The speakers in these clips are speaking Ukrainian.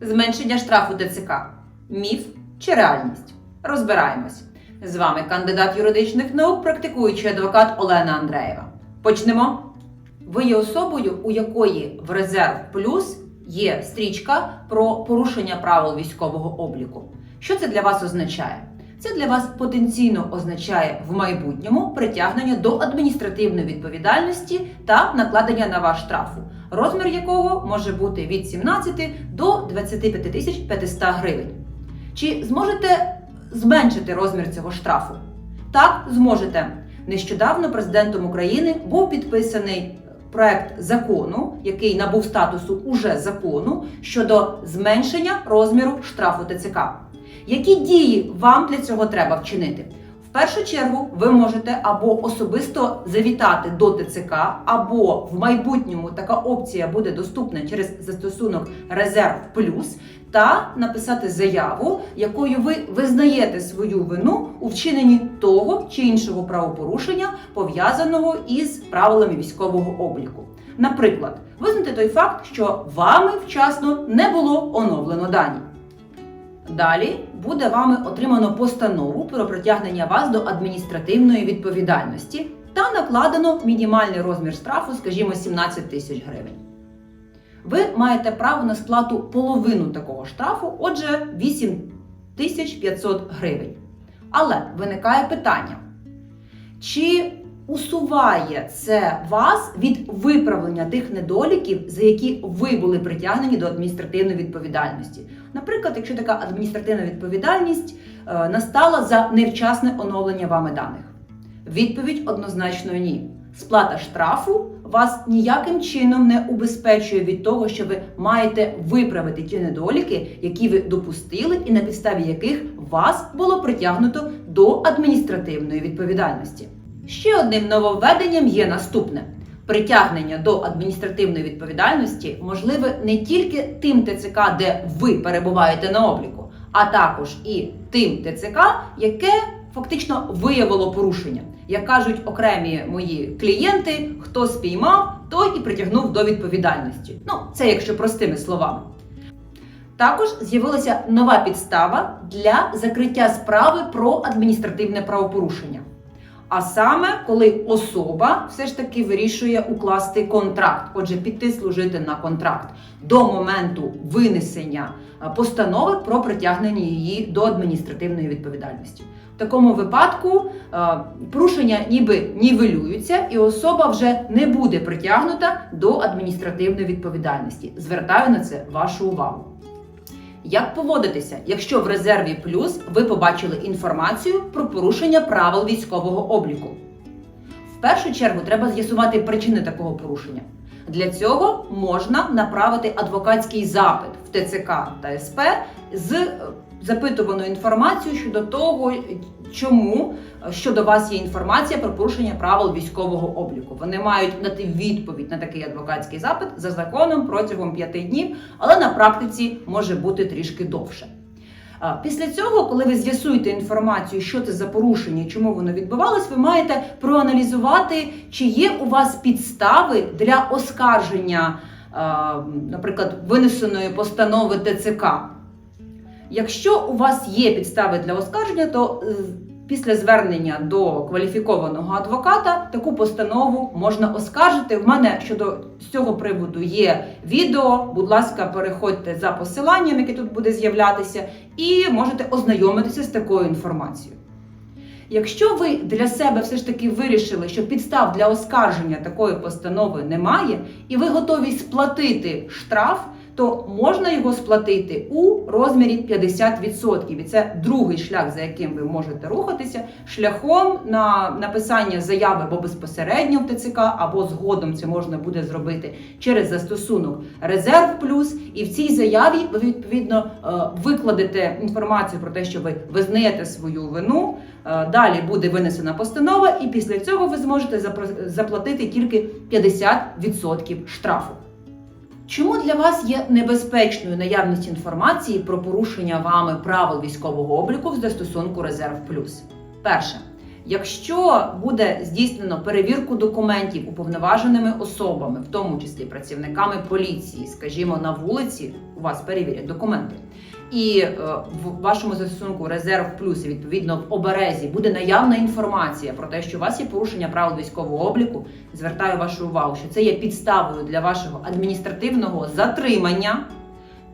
Зменшення штрафу ТЦК. Міф чи реальність? Розбираємось. З вами кандидат юридичних наук, практикуючий адвокат Олена Андреєва. Почнемо. Ви є особою, у якої в резерв плюс є стрічка про порушення правил військового обліку. Що це для вас означає? Це для вас потенційно означає в майбутньому притягнення до адміністративної відповідальності та накладення на вас штрафу, розмір якого може бути від 17 до 25 тисяч 500 гривень. Чи зможете зменшити розмір цього штрафу? Так, зможете. Нещодавно президентом України був підписаний проект закону, який набув статусу уже закону щодо зменшення розміру штрафу ТЦК. Які дії вам для цього треба вчинити? В першу чергу ви можете або особисто завітати до ТЦК, або в майбутньому така опція буде доступна через застосунок Резерв Плюс та написати заяву, якою ви визнаєте свою вину у вчиненні того чи іншого правопорушення, пов'язаного із правилами військового обліку. Наприклад, визнати той факт, що вами вчасно не було оновлено дані. Далі буде вами отримано постанову про притягнення вас до адміністративної відповідальності та накладено мінімальний розмір штрафу, скажімо, 17 тисяч гривень. Ви маєте право на сплату половину такого штрафу, отже, 8500 гривень. Але виникає питання: чи усуває це вас від виправлення тих недоліків, за які ви були притягнені до адміністративної відповідальності? Наприклад, якщо така адміністративна відповідальність е, настала за невчасне оновлення вами даних? Відповідь однозначно ні. Сплата штрафу вас ніяким чином не убезпечує від того, що ви маєте виправити ті недоліки, які ви допустили, і на підставі яких вас було притягнуто до адміністративної відповідальності. Ще одним нововведенням є наступне: притягнення до адміністративної відповідальності можливе не тільки тим ТЦК, де ви перебуваєте на обліку, а також і тим ТЦК, яке фактично виявило порушення. Як кажуть окремі мої клієнти, хто спіймав, той і притягнув до відповідальності. Ну, це якщо простими словами. Також з'явилася нова підстава для закриття справи про адміністративне правопорушення. А саме, коли особа все ж таки вирішує укласти контракт, отже, піти служити на контракт до моменту винесення е, постанови про притягнення її до адміністративної відповідальності. В такому випадку е, порушення ніби нівелюються, і особа вже не буде притягнута до адміністративної відповідальності. Звертаю на це вашу увагу. Як поводитися, якщо в резерві плюс ви побачили інформацію про порушення правил військового обліку? В першу чергу треба з'ясувати причини такого порушення. Для цього можна направити адвокатський запит в ТЦК та СП з запитуваною інформацією щодо того, чому щодо вас є інформація про порушення правил військового обліку. Вони мають дати відповідь на такий адвокатський запит за законом протягом п'яти днів, але на практиці може бути трішки довше. Після цього, коли ви з'ясуєте інформацію, що це за порушення і чому воно відбувалось, ви маєте проаналізувати, чи є у вас підстави для оскарження, наприклад, винесеної постанови ТЦК. Якщо у вас є підстави для оскарження, то е, після звернення до кваліфікованого адвоката таку постанову можна оскаржити. В мене щодо цього приводу є відео. Будь ласка, переходьте за посиланням, яке тут буде з'являтися, і можете ознайомитися з такою інформацією. Якщо ви для себе все ж таки вирішили, що підстав для оскарження такої постанови немає, і ви готові сплатити штраф, то можна його сплатити у розмірі 50%. І це другий шлях, за яким ви можете рухатися, шляхом на написання заяви або безпосередньо в ТЦК, або згодом це можна буде зробити через застосунок Резерв Плюс. І в цій заяві ви відповідно е, викладете інформацію про те, що ви визнаєте свою вину. Е, Далі буде винесена постанова, і після цього ви зможете заплатити тільки 50% штрафу. Чому для вас є небезпечною наявність інформації про порушення вами правил військового обліку в застосунку Резерв Плюс? Перше, Якщо буде здійснено перевірку документів уповноваженими особами, в тому числі працівниками поліції, скажімо, на вулиці, у вас перевірять документи, і е, в вашому застосунку резерв плюс відповідно в оберезі буде наявна інформація про те, що у вас є порушення правил військового обліку. Звертаю вашу увагу, що це є підставою для вашого адміністративного затримання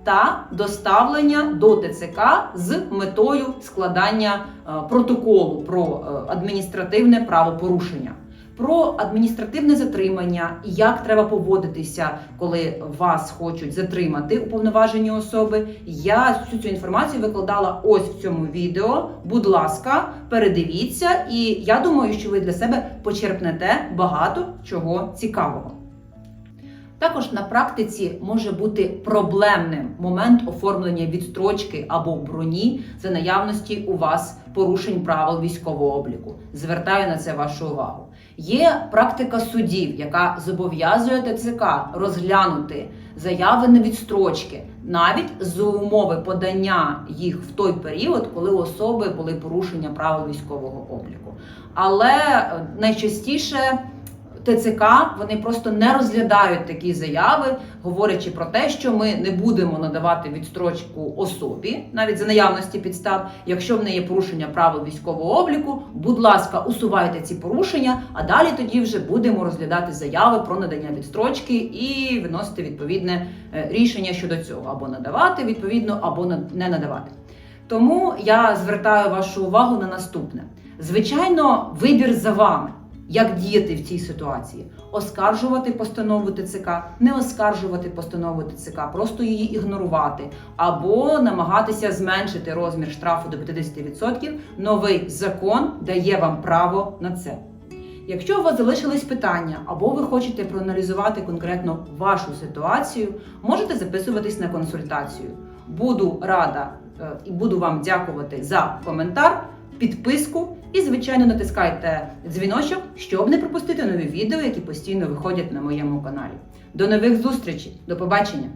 та доставлення до ТЦК з метою складання е, протоколу про е, адміністративне правопорушення. Про адміністративне затримання і як треба поводитися, коли вас хочуть затримати уповноважені особи. Я всю цю інформацію викладала ось в цьому відео. Будь ласка, передивіться, і я думаю, що ви для себе почерпнете багато чого цікавого. Також на практиці може бути проблемним момент оформлення відстрочки або броні за наявності у вас порушень правил військового обліку. Звертаю на це вашу увагу. Є практика судів, яка зобов'язує ТЦК розглянути заяви на відстрочки навіть з умови подання їх в той період, коли у особи були порушення правил військового обліку. Але е, найчастіше ТЦК вони просто не розглядають такі заяви, говорячи про те, що ми не будемо надавати відстрочку особі, навіть за наявності підстав. Якщо в неї є порушення правил військового обліку, будь ласка, усувайте ці порушення, а далі тоді вже будемо розглядати заяви про надання відстрочки і виносити відповідне е, рішення щодо цього, або надавати відповідно, або не надавати. Тому я звертаю вашу увагу на наступне: звичайно, вибір за вами. Як діяти в цій ситуації? Оскаржувати постанову ТЦК, не оскаржувати постанову ТЦК, просто її ігнорувати, або намагатися зменшити розмір штрафу до 50%. Новий закон дає вам право на це. Якщо у вас залишились питання, або ви хочете проаналізувати конкретно вашу ситуацію, можете записуватись на консультацію. Буду рада е, і буду вам дякувати за коментар, підписку і, звичайно, натискайте дзвіночок, щоб не пропустити нові відео, які постійно виходять на моєму каналі. До нових зустрічей, до побачення!